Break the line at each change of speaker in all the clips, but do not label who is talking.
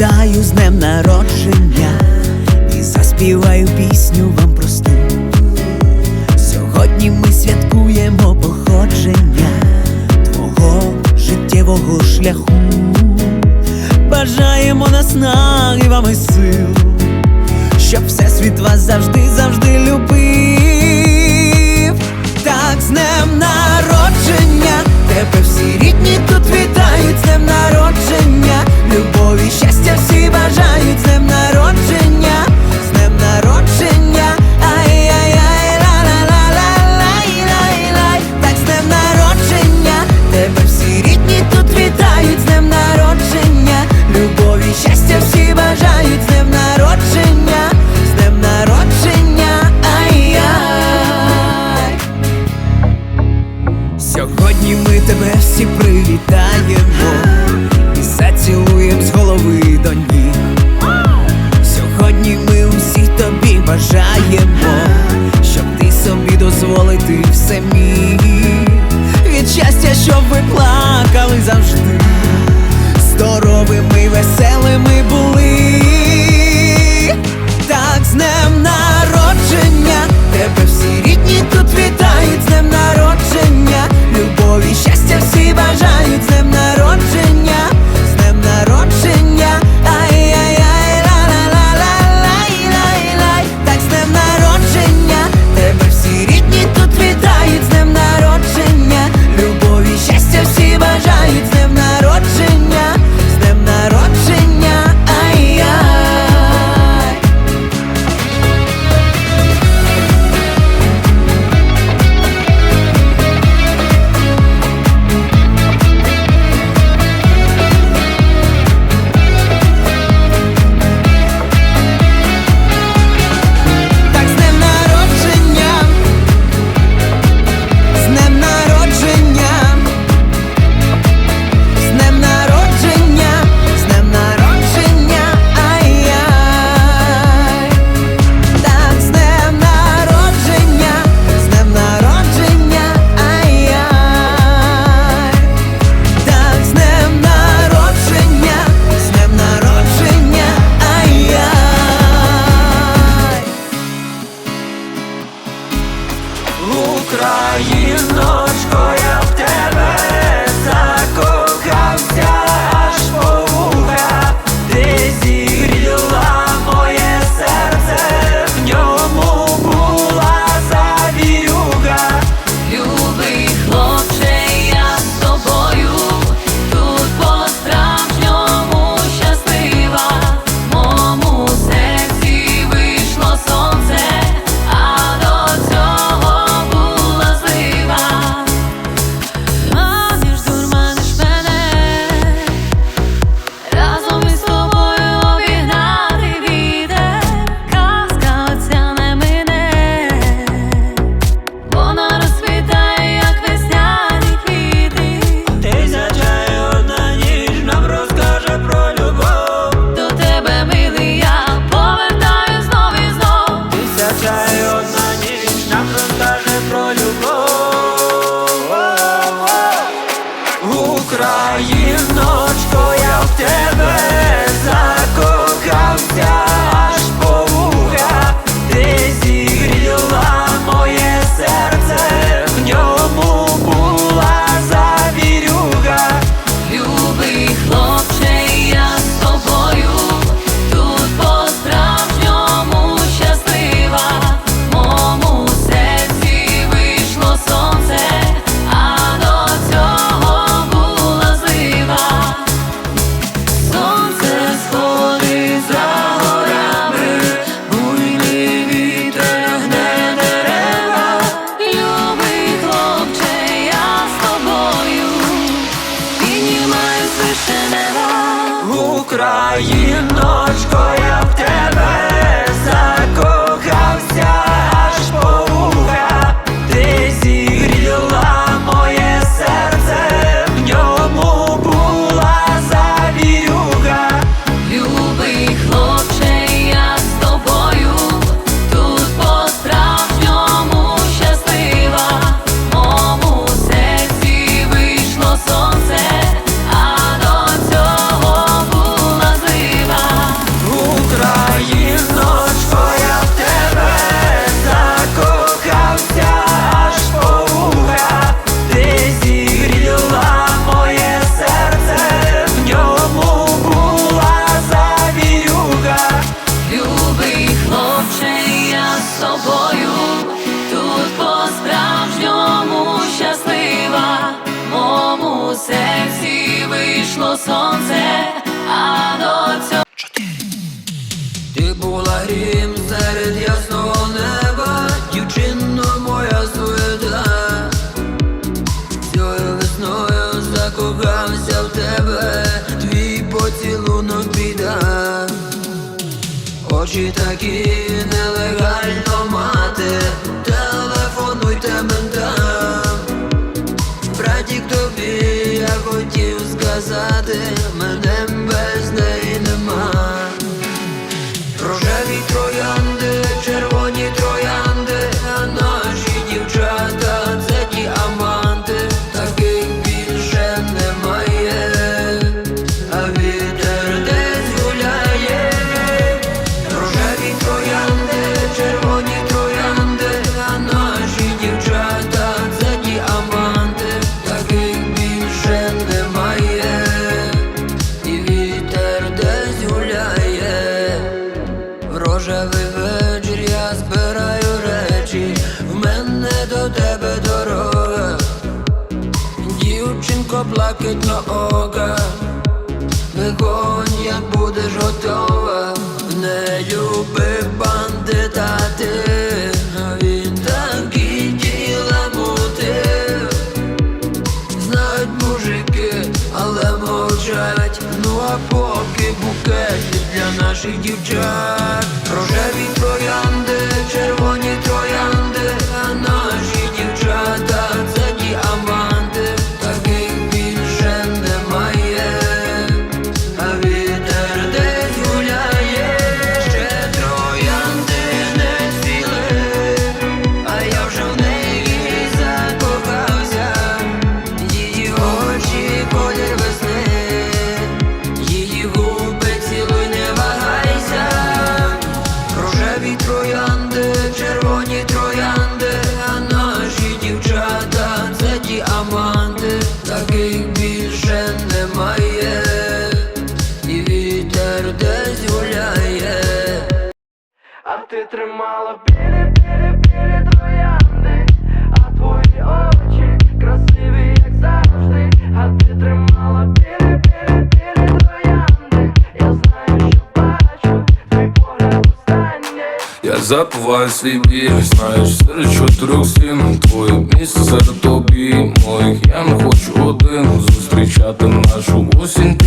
Вітаю з днем народження і заспіваю пісню вам просту. Сьогодні ми святкуємо походження твого життєвого шляху. Бажаємо наснаги вам сил. Україночко, я в тебе закохався. Україночко, я в тебе.
серці вийшло сонце, а до цього
ти була
грім серед ясного неба, дівчино моя суєта, Цією весною закохався в тебе, твій поцілунок біда, очі такі нелегально мати, телефонуй тебе. сказати, мене без неї нема. Рожеві троян. наших дівчат.
Запивай свій знаєш, серед чотирьох стін Твоє місце серед тобі. Моїх Я не хочу один зустрічати нашу осінь.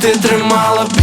ти
тримала.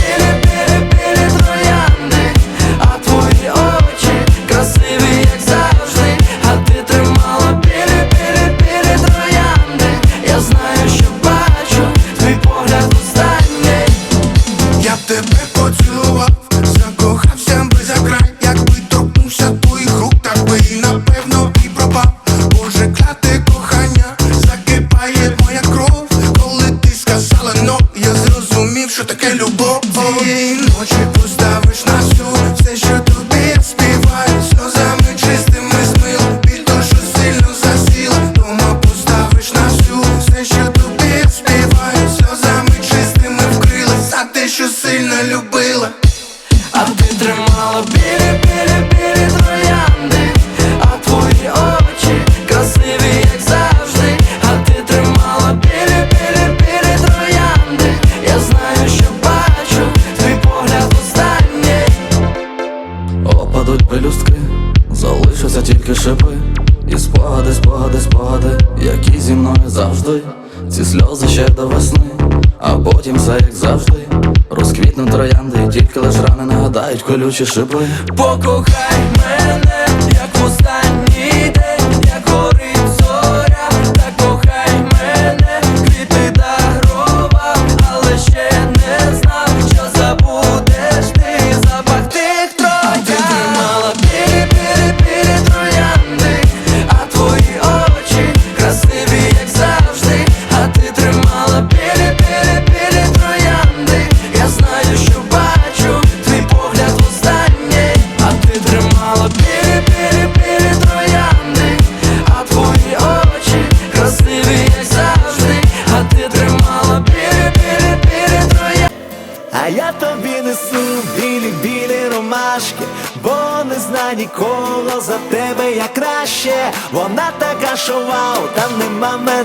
Летять колючі шипи.
Покохай мене.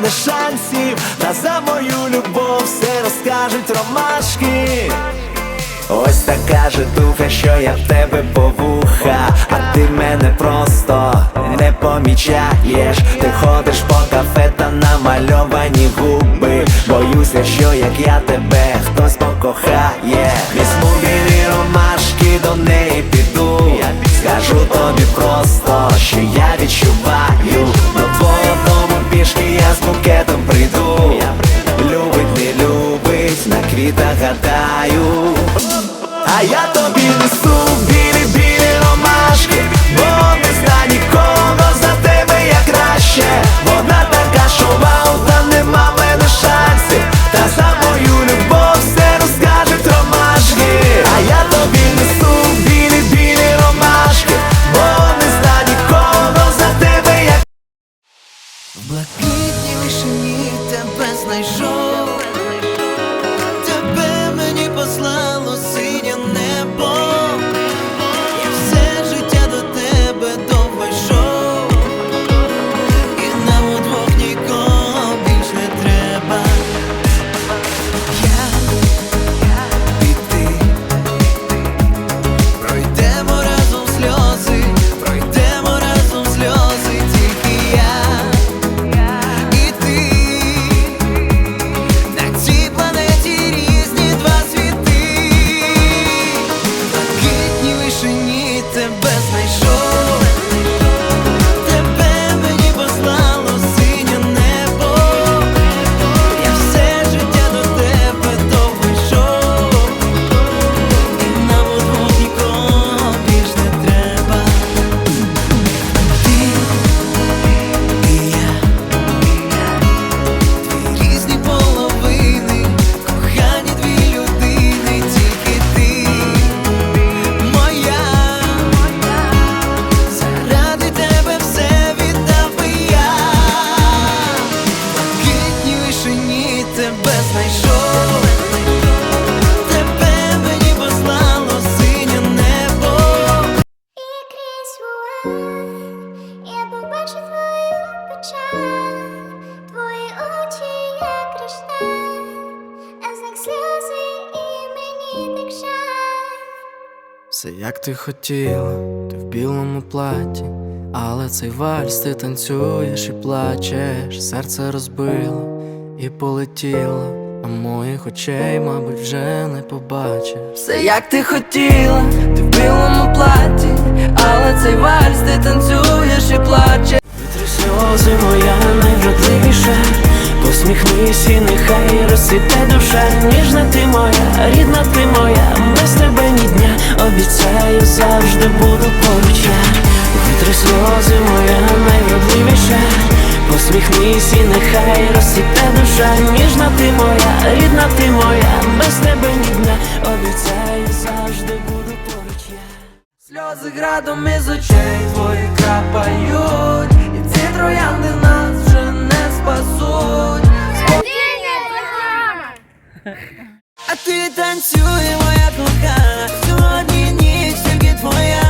Мене шансів. Та за мою любов все розкажуть ромашки. Ось така житуха, що я в тебе по вуха, а ти мене просто не помічаєш. Ти ходиш по кафе та намальовані губи. Боюся, що як я тебе хтось покохає. Візьму білі ромашки, до неї піду. Скажу тобі просто, що я відчуваю. До твого я з букетом прийду. Любить, не любить, на квітах гадаю. А я тобі Все
як
ти хотіла, ти в білому платі, але цей вальс ти танцюєш і плачеш, серце розбило і полетіло, а моїх очей, мабуть, вже не побачиш. Все як ти хотіла, ти в білому платі, але цей вальс ти танцюєш і плачеш. Витри сльози, моя найвродливіша, посміхнись і нехай розцвіте душа, ніжна ти моя, рідна ти моя, без тебе ні дня, обіцяю, завжди буду поруч я. Витри сльози, моя найвродливіша, посміхнись і нехай розцвіте душа, ніжна ти моя, рідна ти моя, без тебе ні дня, обіцяю, завжди буду поруч я. Сльози градом із очей твої крапають, і ці троянди
а ти танцює, моя кохана, сьогодні ніч тільки твоя.